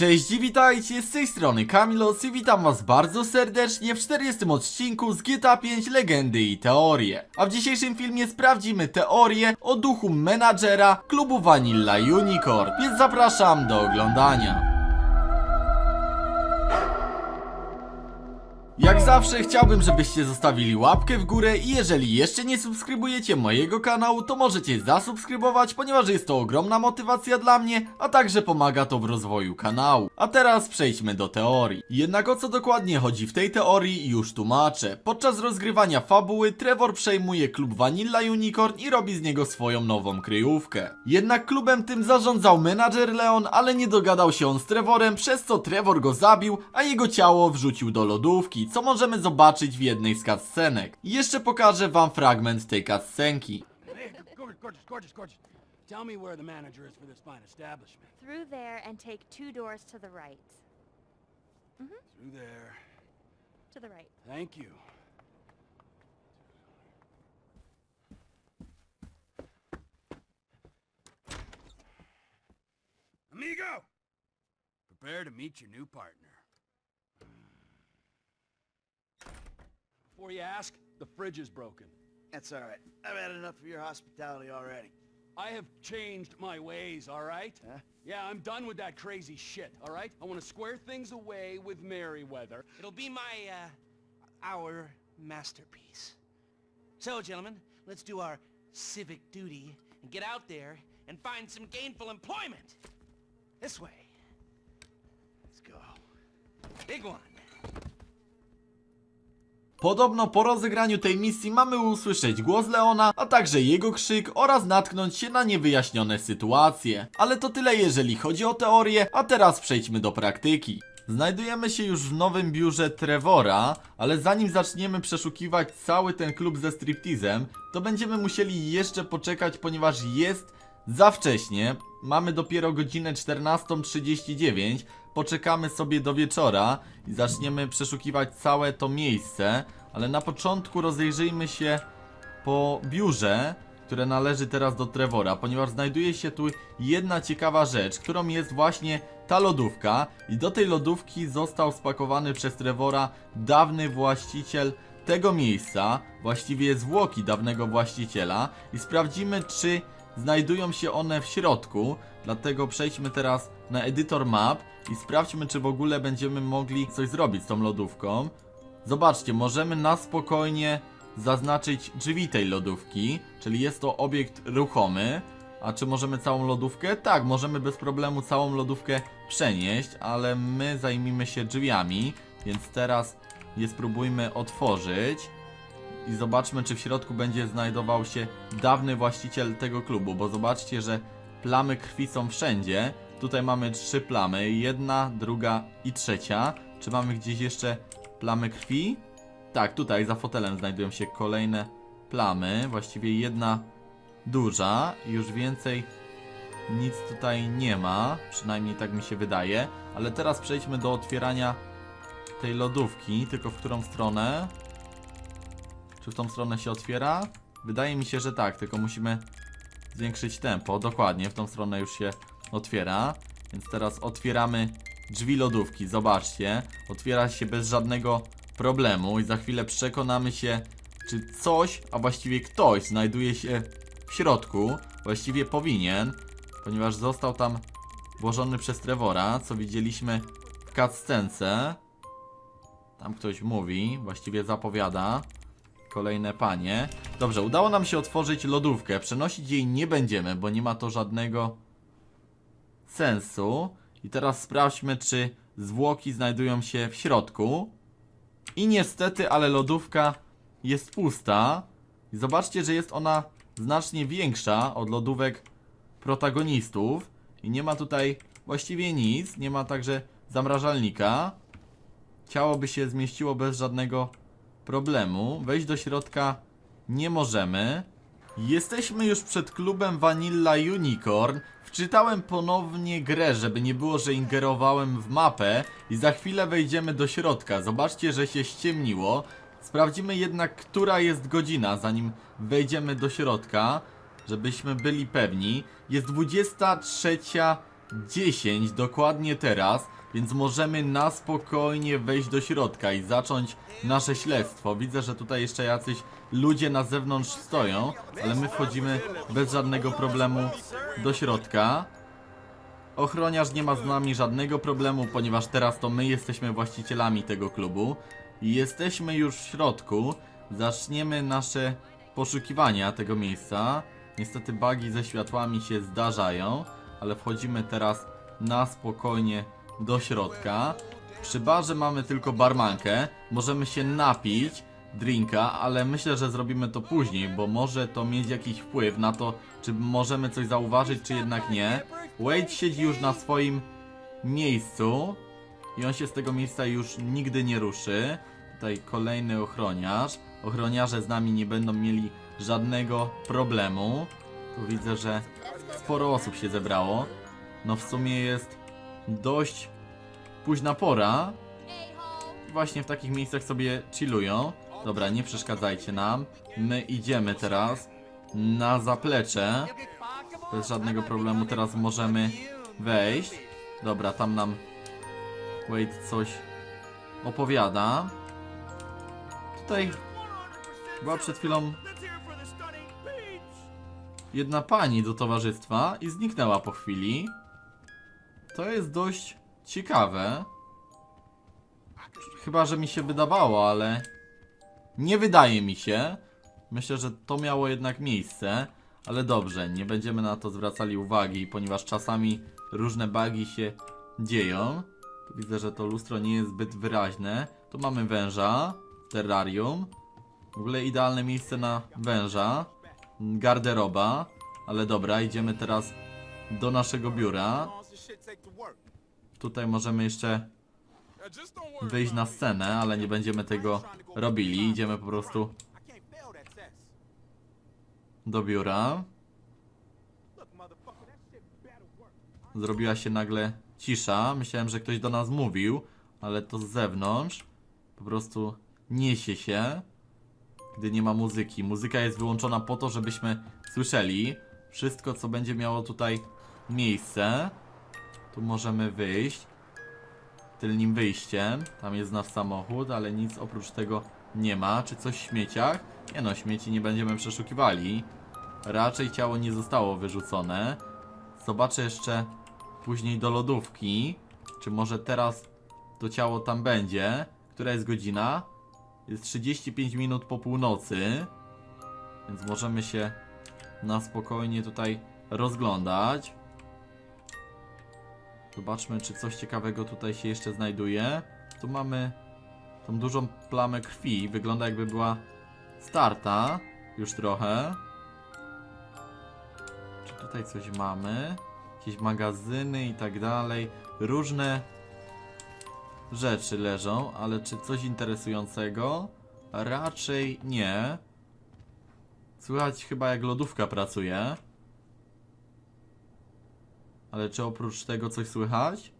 Cześć i witajcie, z tej strony Kamilos i witam was bardzo serdecznie w 40 odcinku z GTA 5 Legendy i Teorie. A w dzisiejszym filmie sprawdzimy teorię o duchu menadżera klubu Vanilla Unicorn, więc zapraszam do oglądania. Jak zawsze chciałbym, żebyście zostawili łapkę w górę i jeżeli jeszcze nie subskrybujecie mojego kanału, to możecie zasubskrybować, ponieważ jest to ogromna motywacja dla mnie, a także pomaga to w rozwoju kanału. A teraz przejdźmy do teorii. Jednak o co dokładnie chodzi w tej teorii już tłumaczę. Podczas rozgrywania fabuły Trevor przejmuje klub Vanilla Unicorn i robi z niego swoją nową kryjówkę. Jednak klubem tym zarządzał menadżer Leon, ale nie dogadał się on z Trevorem, przez co Trevor go zabił, a jego ciało wrzucił do lodówki, co możemy zobaczyć w jednej z cutscenek. I Jeszcze pokażę wam fragment tej cutscenki. Hey, gorgeous, gorgeous, gorgeous, gorgeous. Tell me where the manager is for this fine establishment. Through there and take two doors to the right. Through there. To the right. Thank you. Amigo! Prepare to meet your new partner. Before you ask, the fridge is broken. That's all right. I've had enough of your hospitality already. I have changed my ways, all right? Huh? Yeah, I'm done with that crazy shit, all right? I want to square things away with Merryweather. It'll be my, uh, our masterpiece. So, gentlemen, let's do our civic duty and get out there and find some gainful employment. This way. Let's go. Big one. Podobno po rozegraniu tej misji mamy usłyszeć głos Leona, a także jego krzyk oraz natknąć się na niewyjaśnione sytuacje. Ale to tyle jeżeli chodzi o teorię, a teraz przejdźmy do praktyki. Znajdujemy się już w nowym biurze Trevora, ale zanim zaczniemy przeszukiwać cały ten klub ze striptizem, to będziemy musieli jeszcze poczekać, ponieważ jest za wcześnie. Mamy dopiero godzinę 14.39. Poczekamy sobie do wieczora i zaczniemy przeszukiwać całe to miejsce, ale na początku rozejrzyjmy się po biurze, które należy teraz do Trevora, ponieważ znajduje się tu jedna ciekawa rzecz, którą jest właśnie ta lodówka i do tej lodówki został spakowany przez Trevora dawny właściciel tego miejsca, właściwie zwłoki dawnego właściciela i sprawdzimy czy znajdują się one w środku, dlatego przejdźmy teraz na edytor map i sprawdźmy czy w ogóle będziemy mogli coś zrobić z tą lodówką. Zobaczcie, możemy na spokojnie zaznaczyć drzwi tej lodówki, czyli jest to obiekt ruchomy. A czy możemy całą lodówkę? Tak, możemy bez problemu całą lodówkę przenieść, ale my zajmijmy się drzwiami, więc teraz je spróbujmy otworzyć i zobaczmy, czy w środku będzie znajdował się dawny właściciel tego klubu, bo zobaczcie, że plamy krwi są wszędzie. Tutaj mamy trzy plamy, jedna, druga i trzecia. Czy mamy gdzieś jeszcze plamy krwi? Tak, tutaj za fotelem znajdują się kolejne plamy, właściwie jedna duża, już więcej nic tutaj nie ma, przynajmniej tak mi się wydaje, ale teraz przejdźmy do otwierania tej lodówki, tylko w którą stronę? Czy w tą stronę się otwiera? Wydaje mi się, że tak, tylko musimy zwiększyć tempo. Dokładnie, w tą stronę już się otwiera. Więc teraz otwieramy drzwi lodówki. Zobaczcie, otwiera się bez żadnego problemu i za chwilę przekonamy się, czy coś, a właściwie ktoś znajduje się w środku. Właściwie powinien, ponieważ został tam włożony przez Trevora, co widzieliśmy w cutscence. Tam ktoś mówi, właściwie zapowiada. Kolejne panie. Dobrze, udało nam się otworzyć lodówkę. Przenosić jej nie będziemy, bo nie ma to żadnego sensu. I teraz sprawdźmy, czy zwłoki znajdują się w środku. I niestety, ale lodówka jest pusta. I zobaczcie, że jest ona znacznie większa od lodówek protagonistów. I nie ma tutaj właściwie nic. Nie ma także zamrażalnika. Ciało by się zmieściło bez żadnego problemu. Wejść do środka nie możemy. Jesteśmy już przed klubem Vanilla Unicorn. Wczytałem ponownie grę, żeby nie było, że ingerowałem w mapę i za chwilę wejdziemy do środka. Zobaczcie, że się ściemniło. Sprawdzimy jednak, która jest godzina, zanim wejdziemy do środka, żebyśmy byli pewni. Jest 23 10 dokładnie teraz, więc możemy na spokojnie wejść do środka i zacząć nasze śledztwo. Widzę, że tutaj jeszcze jacyś ludzie na zewnątrz stoją, ale my wchodzimy bez żadnego problemu do środka. Ochroniarz nie ma z nami żadnego problemu, ponieważ teraz to my jesteśmy właścicielami tego klubu. Jesteśmy już w środku. Zaczniemy nasze poszukiwania tego miejsca. Niestety bugi ze światłami się zdarzają, ale wchodzimy teraz na spokojnie do środka. Przy barze mamy tylko barmankę. Możemy się napić drinka, ale myślę, że zrobimy to później, bo może to mieć jakiś wpływ na to, czy możemy coś zauważyć, czy jednak nie. Wade siedzi już na swoim miejscu i on się z tego miejsca już nigdy nie ruszy. Tutaj kolejny ochroniarz. Ochroniarze z nami nie będą mieli żadnego problemu. Tu widzę, że sporo osób się zebrało. No w sumie jest dość późna pora. Właśnie w takich miejscach sobie chillują. Dobra, nie przeszkadzajcie nam. My idziemy teraz na zaplecze. Bez żadnego problemu teraz możemy wejść. Dobra, tam nam Wade coś opowiada. Tutaj była przed chwilą jedna pani do towarzystwa i zniknęła po chwili. To jest dość ciekawe. Chyba, że mi się wydawało, ale nie wydaje mi się. Myślę, że to miało jednak miejsce, ale dobrze, nie będziemy na to zwracali uwagi, ponieważ czasami różne bugi się dzieją. Widzę, że to lustro nie jest zbyt wyraźne. Tu mamy węża, terrarium. W ogóle idealne miejsce na węża. Garderoba. Ale dobra, idziemy teraz do naszego biura. Tutaj możemy jeszcze wyjść na scenę, ale nie będziemy tego robili. Idziemy po prostu do biura. Zrobiła się nagle cisza. Myślałem, że ktoś do nas mówił, ale to z zewnątrz. Po prostu niesie się, gdy nie ma muzyki. Muzyka jest wyłączona po to, żebyśmy słyszeli wszystko, co będzie miało tutaj miejsce. Tu możemy wyjść tylnym wyjściem. Tam jest nasz samochód, ale nic oprócz tego nie ma. Czy coś w śmieciach? Nie no, śmieci nie będziemy przeszukiwali. Raczej ciało nie zostało wyrzucone. Zobaczę jeszcze później do lodówki. Czy może teraz to ciało tam będzie? Która jest godzina? Jest 35 minut po północy. Więc możemy się na spokojnie tutaj rozglądać. Zobaczmy, czy coś ciekawego tutaj się jeszcze znajduje. Tu mamy tą dużą plamę krwi. Wygląda jakby była starta. Już trochę. Czy tutaj coś mamy? Jakieś magazyny i tak dalej. Różne rzeczy leżą, ale czy coś interesującego? Raczej nie. Słychać chyba jak lodówka pracuje. Ale czy oprócz tego coś słychać?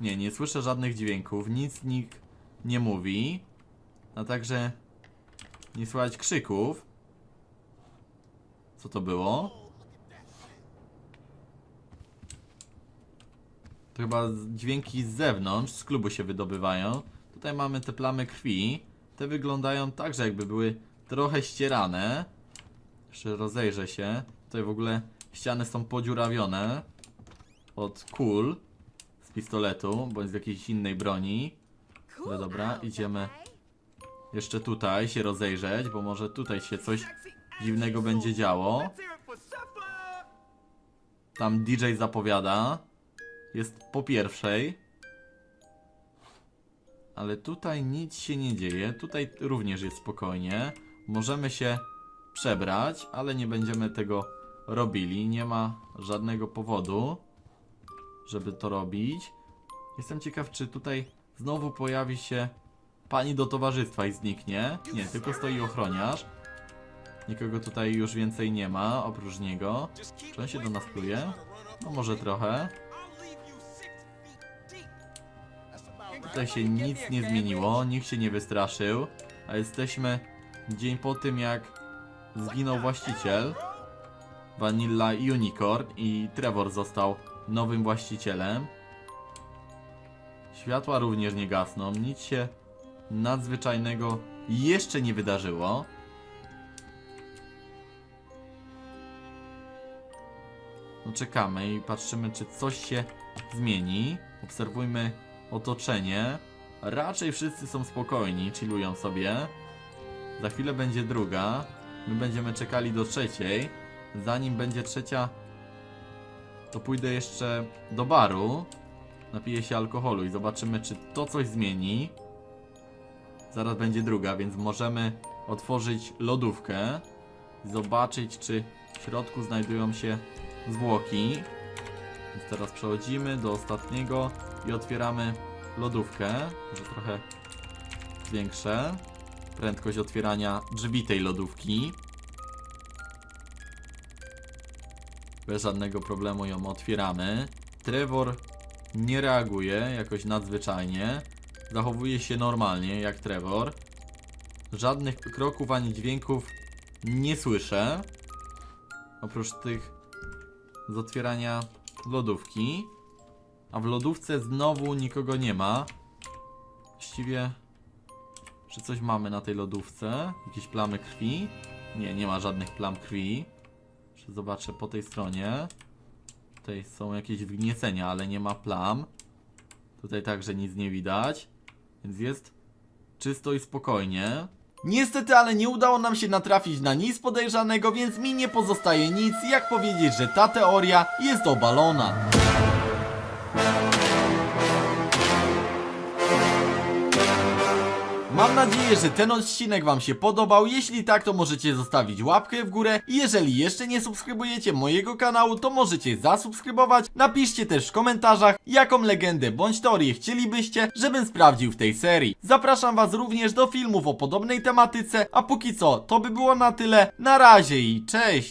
Nie, nie słyszę żadnych dźwięków, nic nikt nie mówi. A także nie słychać krzyków. Co to było? To chyba dźwięki z zewnątrz, z klubu się wydobywają. Tutaj mamy te plamy krwi. Te wyglądają tak, że jakby były trochę ścierane. Jeszcze rozejrzę się. Tutaj w ogóle ściany są podziurawione od kul z pistoletu bądź z jakiejś innej broni. Ale dobra, idziemy jeszcze tutaj się rozejrzeć, bo może tutaj się coś dziwnego będzie działo. Tam DJ zapowiada. Jest po pierwszej. Ale tutaj nic się nie dzieje. Tutaj również jest spokojnie. Możemy się przebrać, ale nie będziemy tego robili. Nie ma żadnego powodu, żeby to robić. Jestem ciekaw, czy tutaj znowu pojawi się pani do towarzystwa i zniknie. Nie, tylko stoi ochroniarz. Nikogo tutaj już więcej nie ma, oprócz niego. Czy on się do nas pluje? No może trochę. Tutaj się nic nie zmieniło, nikt się nie wystraszył, a jesteśmy dzień po tym jak zginął właściciel. Vanilla Unicorn i Trevor został nowym właścicielem. Światła również nie gasną, nic się nadzwyczajnego jeszcze nie wydarzyło. No czekamy i patrzymy, czy coś się zmieni. Obserwujmy otoczenie. Raczej wszyscy są spokojni, chillują sobie. Za chwilę będzie druga. My będziemy czekali do trzeciej. Zanim będzie trzecia, to pójdę jeszcze do baru. Napiję się alkoholu i zobaczymy, czy to coś zmieni. Zaraz będzie druga, więc możemy otworzyć lodówkę. Zobaczyć, czy w środku znajdują się zwłoki. Więc teraz przechodzimy do ostatniego i otwieramy lodówkę. Może trochę zwiększę prędkość otwierania drzwi tej lodówki. Bez żadnego problemu ją otwieramy. Trevor nie reaguje jakoś nadzwyczajnie. Zachowuje się normalnie, jak Trevor. Żadnych kroków ani dźwięków nie słyszę. Oprócz tych z otwierania lodówki. A w lodówce znowu nikogo nie ma. Właściwie. Czy coś mamy na tej lodówce? Jakieś plamy krwi? Nie, nie ma żadnych plam krwi. Jeszcze zobaczę po tej stronie. Tutaj są jakieś wgniecenia, ale nie ma plam. Tutaj także nic nie widać. Więc jest czysto i spokojnie. Niestety, ale nie udało nam się natrafić na nic podejrzanego, więc mi nie pozostaje nic, jak powiedzieć, że ta teoria jest obalona. Mam nadzieję, że ten odcinek Wam się podobał. Jeśli tak, to możecie zostawić łapkę w górę. I jeżeli jeszcze nie subskrybujecie mojego kanału, to możecie zasubskrybować. Napiszcie też w komentarzach, jaką legendę bądź teorię chcielibyście, żebym sprawdził w tej serii. Zapraszam Was również do filmów o podobnej tematyce, a póki co, to by było na tyle. Na razie i cześć!